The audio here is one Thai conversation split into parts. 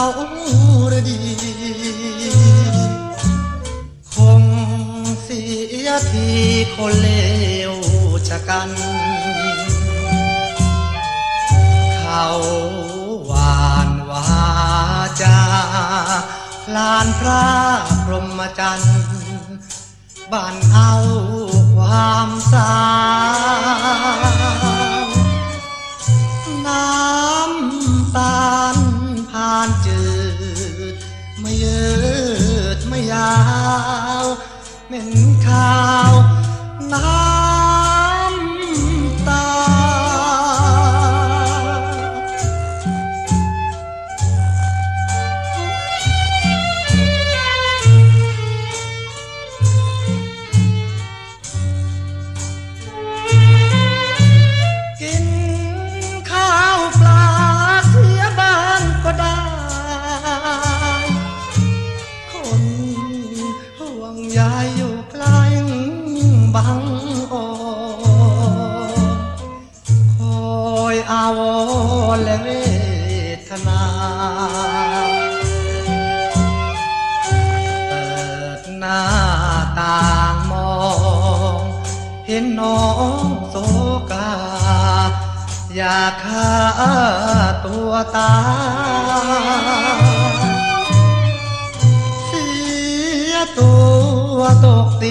าวรดี คงเสียทีคนเลวชะกัน เขาหวานวาจาลานพระพรหมจันทร์บ้านเอาความสาานจืด ไม่ยืดไม่ยาวเหม็นข้า ห่วงใยอยู่ไกล้บังโอคอยอาวรและเวทนาเปิดหน้าต่างมอง เห็นน้องโศกา อยากฆ่าตัวตาย ต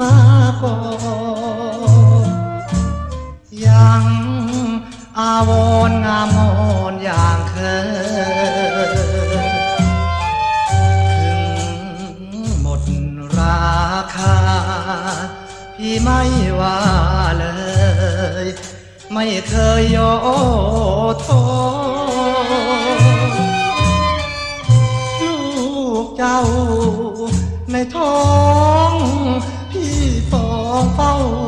มาก่อนยังอาวรณ์งามงอนอย่างเคยถึงหมดราคา พี่ไม่ว่าเลย ไม่เคยโยโทลูกเจ้าในท้อง São Paulo.